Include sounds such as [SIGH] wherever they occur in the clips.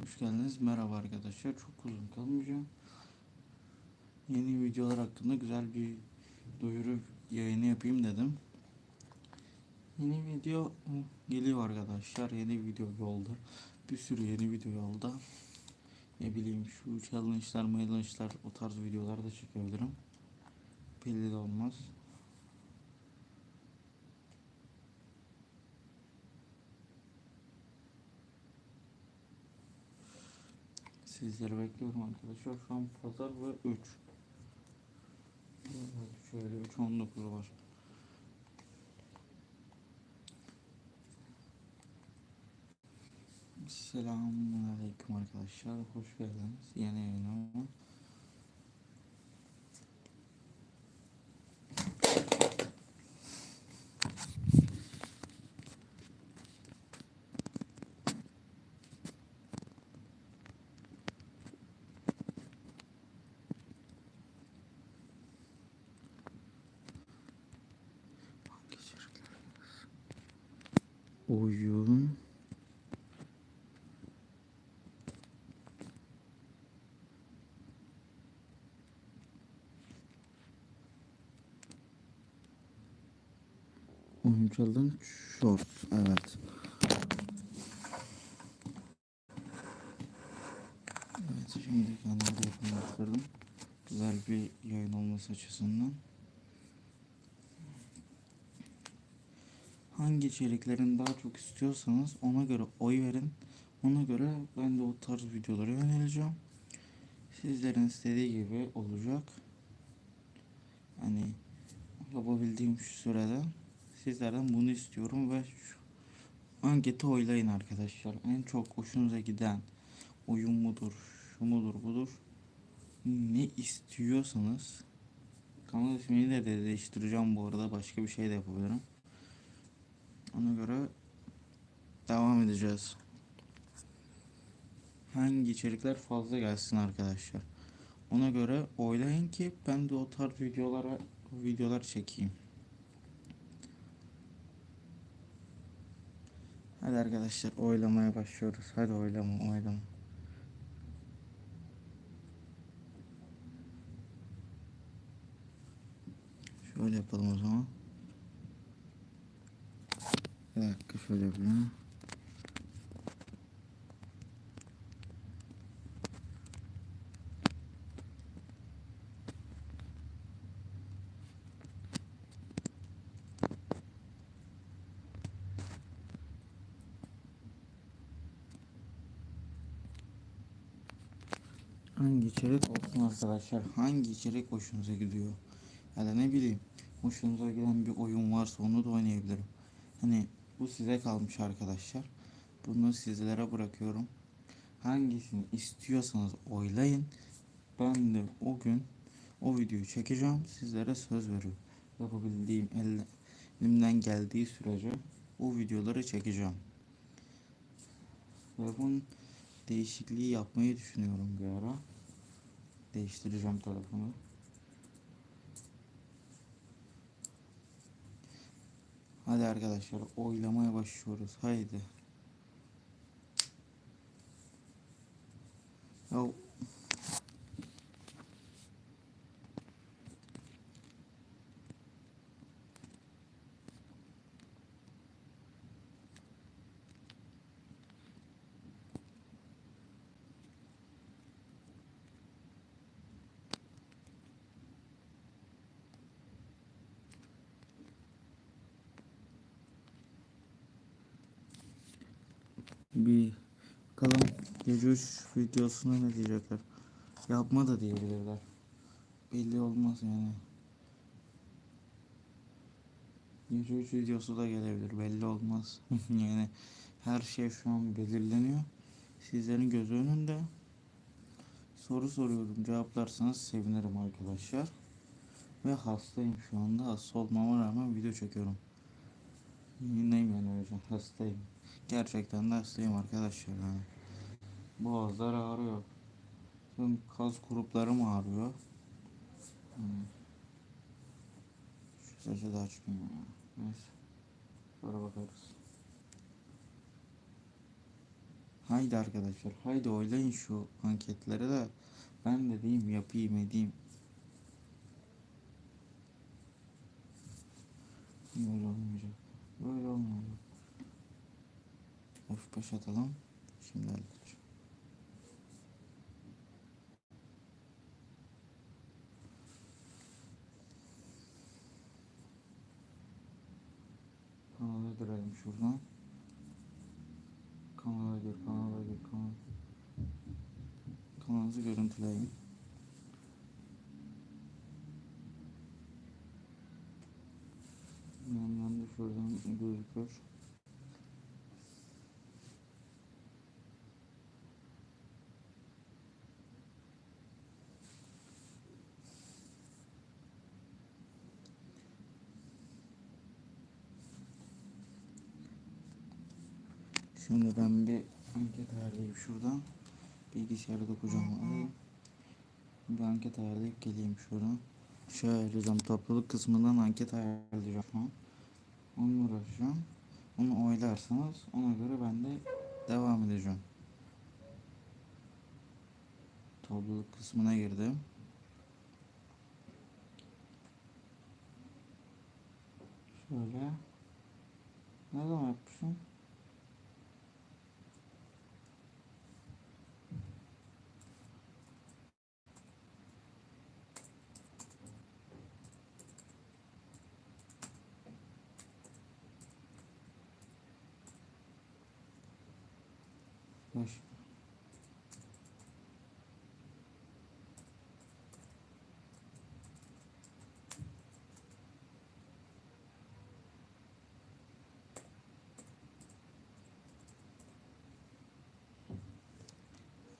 Hoş geldiniz. Merhaba arkadaşlar. Çok uzun kalmayacağım. Yeni videolar hakkında güzel bir duyuru yayını yapayım dedim. Yeni video geliyor arkadaşlar. Yeni video yolda. Bir sürü yeni video yolda. Ne bileyim şu challenge'lar, challenge'lar o tarz videolar da çekebilirim. Belli de olmaz. Sizleri bekliyorum arkadaşlar. Şu an pazar ve 3. Şöyle 3.19 var. Selamun Aleyküm arkadaşlar. Hoş geldiniz. Yeni yayınıma. Oyun. Oyuncalığın short. Evet. Evet şimdi de yaptırdım. Güzel bir yayın olması açısından. Hangi içeriklerin daha çok istiyorsanız ona göre oy verin. Ona göre ben de o tarz videolara yöneleceğim. Sizlerin istediği gibi olacak. Hani yapabildiğim şu sürede sizlerden bunu istiyorum ve şu anketi oylayın arkadaşlar. En çok hoşunuza giden oyun mudur, şu mudur, budur. Ne istiyorsanız kanal ismini de değiştireceğim bu arada. Başka bir şey de yapabilirim. Ona göre devam edeceğiz. Hangi içerikler fazla gelsin arkadaşlar. Ona göre oylayın ki ben de o tarz videolara videolar çekeyim. Hadi arkadaşlar oylamaya başlıyoruz. Hadi oylama oylama. Şöyle yapalım o zaman. Bir dakika şöyle yapayım. Hangi içerik olsun arkadaşlar? Hangi içerik hoşunuza gidiyor? Ya da ne bileyim hoşunuza giden bir oyun varsa onu da oynayabilirim. Hani bu size kalmış arkadaşlar. Bunu sizlere bırakıyorum. Hangisini istiyorsanız oylayın. Ben de o gün o videoyu çekeceğim. Sizlere söz veriyorum. Yapabildiğim elimden geldiği sürece o videoları çekeceğim. Ve bunun değişikliği yapmayı düşünüyorum bir ara. Değiştireceğim telefonu. Hadi arkadaşlar oylamaya başlıyoruz. Haydi. Ya bir bakalım gece 3 videosuna ne diyecekler. Yapma da diyebilirler. Belli olmaz yani. Gece 3 videosu da gelebilir. Belli olmaz. [LAUGHS] yani her şey şu an belirleniyor. Sizlerin göz önünde. Soru soruyorum. Cevaplarsanız sevinirim arkadaşlar. Ve hastayım şu anda. Hasta olmama rağmen video çekiyorum. Yayındayım yani öyle. Hastayım. Gerçekten de hastayım arkadaşlar. Yani. Boğazlar ağrıyor. Tüm kas gruplarım ağrıyor. Hmm. Sürece daha çıkmıyor ya. Neyse. Sonra bakarız. Haydi arkadaşlar. Haydi oylayın şu anketleri de. Ben de diyeyim yapayım edeyim. Böyle olmayacak. Böyle olmayacak. Of baş atalım. Şimdi halledeceğim. Kanalı girelim şuradan. Kanala gir, kanala gir, kanal. Kanalınızı görüntüleyin. Yandan da şuradan gözüküyor. Şimdi ben bir anket ayarlayayım şuradan. Bilgisayarda kucağıma alayım. Bir anket ayarlayıp geleyim şuradan. Şey ayarlayacağım. Topluluk kısmından anket ayarlayacağım şu an. Onunla uğraşacağım. Onu oylarsanız ona göre ben de devam edeceğim. Topluluk kısmına girdim. Şöyle. Ne zaman yapmışım? Baş.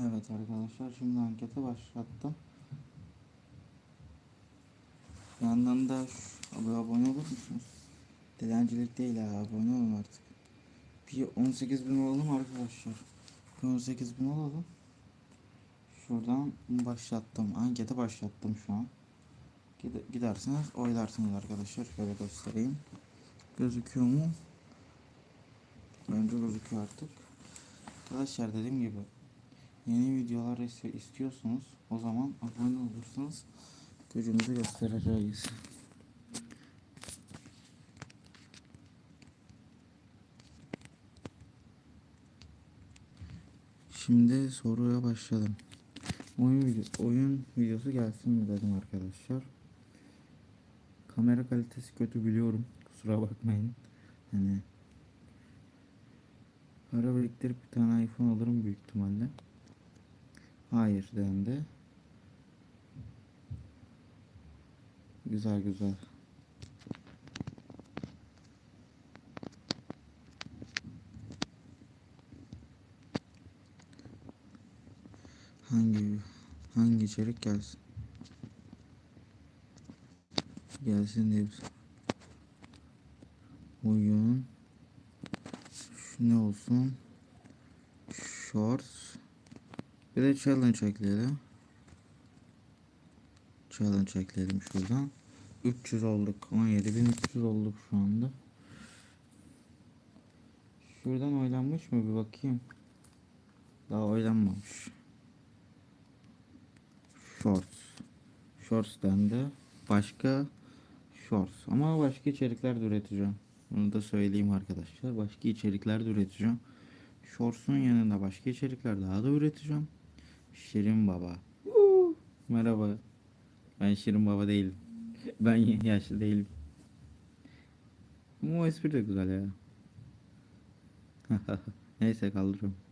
Evet arkadaşlar şimdi anketi başlattım. Bir yandan da abone olur musunuz? Dilencilik değil ha abone olun artık. Bir 18 bin olalım arkadaşlar. Bir 18 bin olalım. Şuradan başlattım. Anketi başlattım şu an. Gide- Gidersiniz oylarsınız arkadaşlar. Şöyle göstereyim. Gözüküyor mu? Bence gözüküyor artık. Arkadaşlar dediğim gibi yeni videolar istiyorsunuz o zaman abone olursanız gücümüzü göstereceğiz. Şimdi soruya başladım. Oyun, video, oyun videosu gelsin mi dedim arkadaşlar. Kamera kalitesi kötü biliyorum. Kusura bakmayın. Hani para biriktirip bir tane iPhone alırım büyük ihtimalle. Hayır dendi. Güzel güzel. Hangi hangi içerik gelsin? Gelsin diye Oyun Şu ne olsun? Shorts Bir de challenge ekleyelim. Challenge ekleyelim şuradan. 300 olduk. 17.300 olduk şu anda. Şuradan oylanmış mı bir bakayım. Daha oylanmamış. Shorts. Shorts dendi. Başka Shorts. Ama başka içerikler de üreteceğim. Bunu da söyleyeyim arkadaşlar. Başka içerikler de üreteceğim. Shorts'un yanında başka içerikler daha da üreteceğim. Şirin Baba. Merhaba. Ben Şirin Baba değilim. Ben yaşlı değilim. Ama o espri de güzel ya. [LAUGHS] Neyse kaldırıyorum.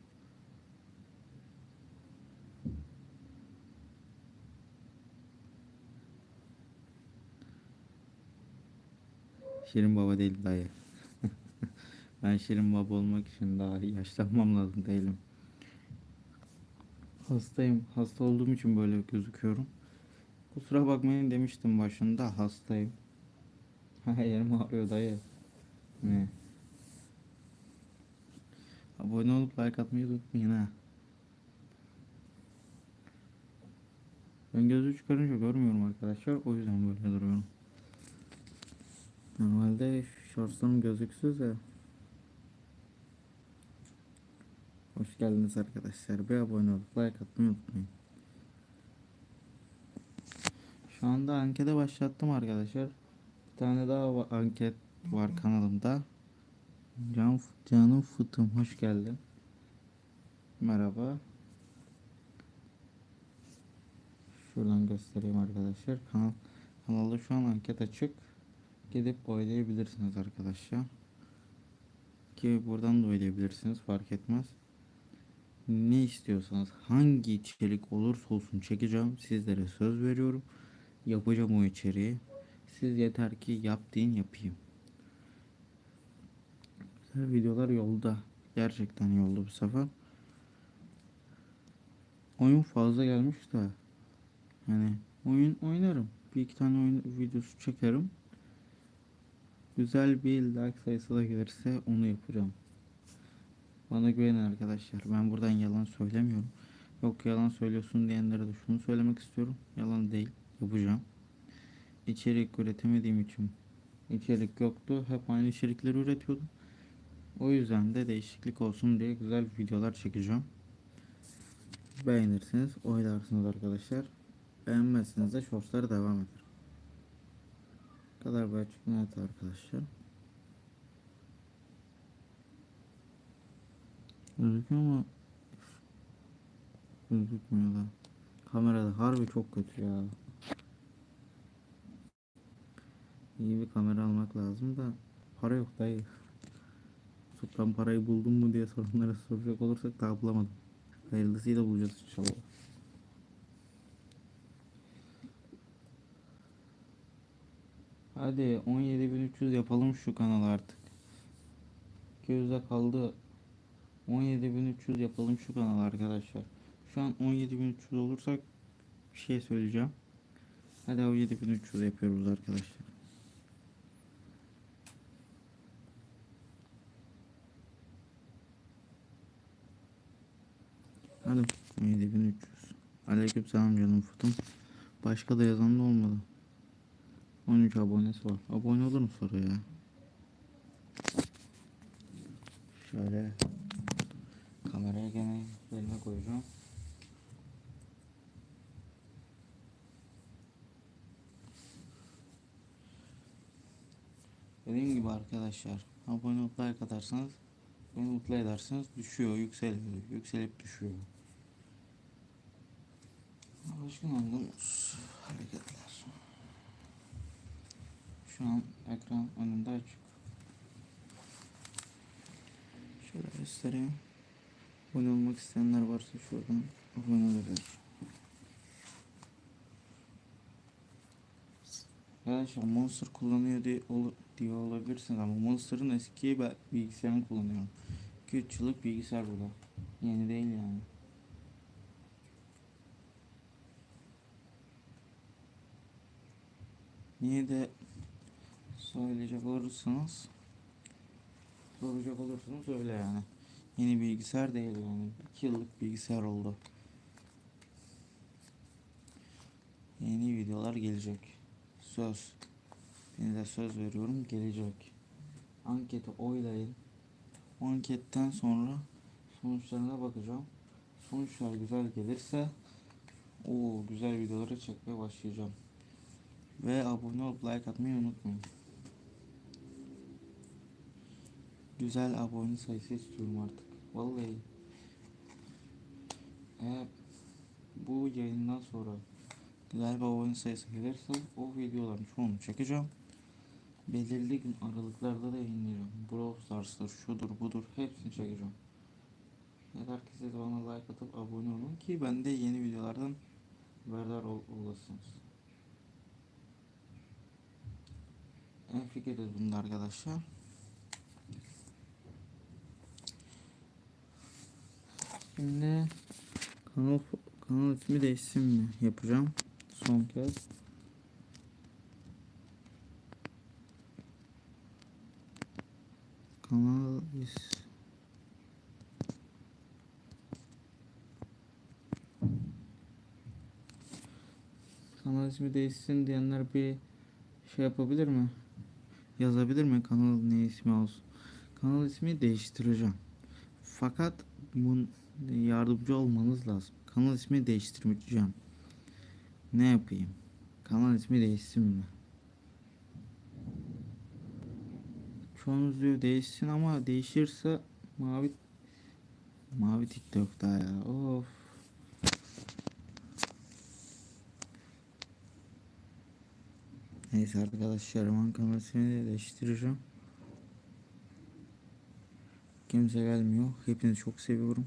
Şirin baba değil dayı. [LAUGHS] ben Şirin baba olmak için daha yaşlanmam lazım değilim. Hastayım. Hasta olduğum için böyle gözüküyorum. Kusura bakmayın demiştim başında hastayım. [LAUGHS] Ha yerim ağrıyor dayı. Ne? Abone olup like atmayı unutmayın ha. Ben gözü çıkarınca görmüyorum arkadaşlar. O yüzden böyle duruyorum. Normalde shortslarım gözüksüz de. Hoş geldiniz arkadaşlar. Bir abone olup like atmayı unutmayın. Şu anda ankete başlattım arkadaşlar. Bir tane daha anket var kanalımda. Can, canım fıtım hoş geldin. Merhaba. Şuradan göstereyim arkadaşlar. Kanal, kanalda şu an anket açık. Gidip oylayabilirsiniz arkadaşlar. Ki buradan da oylayabilirsiniz fark etmez. Ne istiyorsanız hangi içerik olursa olsun çekeceğim. Sizlere söz veriyorum. Yapacağım o içeriği. Siz yeter ki yap deyin yapayım. Güzel videolar yolda. Gerçekten yolda bu sefer. Oyun fazla gelmiş de. Hani oyun oynarım. Bir iki tane oyun videosu çekerim. Güzel bir like sayısı da gelirse onu yapacağım. Bana güvenin arkadaşlar. Ben buradan yalan söylemiyorum. Yok yalan söylüyorsun diyenlere de şunu söylemek istiyorum. Yalan değil. Yapacağım. İçerik üretemediğim için içerik yoktu. Hep aynı içerikleri üretiyordum. O yüzden de değişiklik olsun diye güzel videolar çekeceğim. Beğenirsiniz, oylarsınız arkadaşlar. Beğenmezseniz de shortslara devam eder. Kadar bir açıklama yaptı arkadaşlar. Gözüküyor mu? Gözükmüyor da. Kamerada harbi çok kötü ya. İyi bir kamera almak lazım da para yok dayı. Sultan parayı buldun mu diye soranlara soracak olursak daha bulamadım. Hayırlısıyla bulacağız inşallah. Hadi 17.300 yapalım şu kanalı artık. 200'de kaldı. 17.300 yapalım şu kanalı arkadaşlar. Şu an 17.300 olursak bir şey söyleyeceğim. Hadi 17.300 yapıyoruz arkadaşlar. Hadi 17.300. Aleyküm selam canım fıtım. Başka da yazan da olmadı. 13 abonesi var. Abone olur mu soru ya? Şöyle kameraya gene yerine koyacağım. Dediğim gibi arkadaşlar abone olup like atarsanız beni mutlu edersiniz. Düşüyor, yükseliyor, yükselip düşüyor. Alışkın olduğumuz hareketler. Şu an ekran önünde açık. Şöyle göstereyim. Abone olmak isteyenler varsa şuradan abone olabilir. Arkadaşlar Monster kullanıyor diye, ol, diye olabilirsiniz ama Monster'ın eski bilgisayarını kullanıyorum. 2-3 yıllık bilgisayar bu da. Yeni değil yani. Niye de söyleyecek olursanız soracak olursanız öyle yani. Yeni bilgisayar değil yani. 2 yıllık bilgisayar oldu. Yeni videolar gelecek. Söz. De söz veriyorum gelecek. Anketi oylayın. O anketten sonra sonuçlarına bakacağım. Sonuçlar güzel gelirse o güzel videoları çekmeye başlayacağım. Ve abone olup like atmayı unutmayın. Güzel abone sayısı istiyorum artık. Vallahi. Eğer bu yayından sonra güzel bir abone sayısı gelirse o videoların çoğunu çekeceğim. Belirli gün aralıklarda da yayınlayacağım. Brawl Stars'tır, şudur budur hepsini çekeceğim. Yeter ki siz bana like atıp abone olun ki ben de yeni videolardan haberdar ol olasınız. En fikiriz bunda arkadaşlar. Şimdi kanal kanal ismi değişsin mi yapacağım son kez. Kanal is Kanal ismi değişsin diyenler bir şey yapabilir mi? yazabilir mi? Kanal ne ismi olsun? Kanal ismi değiştireceğim. Fakat bunun yardımcı olmanız lazım. Kanal ismi değiştireceğim. Ne yapayım? Kanal ismi değişsin mi? Çoğunuz diyor değişsin ama değişirse mavi mavi TikTok'ta ya. Of. Neyse arkadaşlar ismini de değiştireceğim. Kimse gelmiyor. Hepinizi çok seviyorum.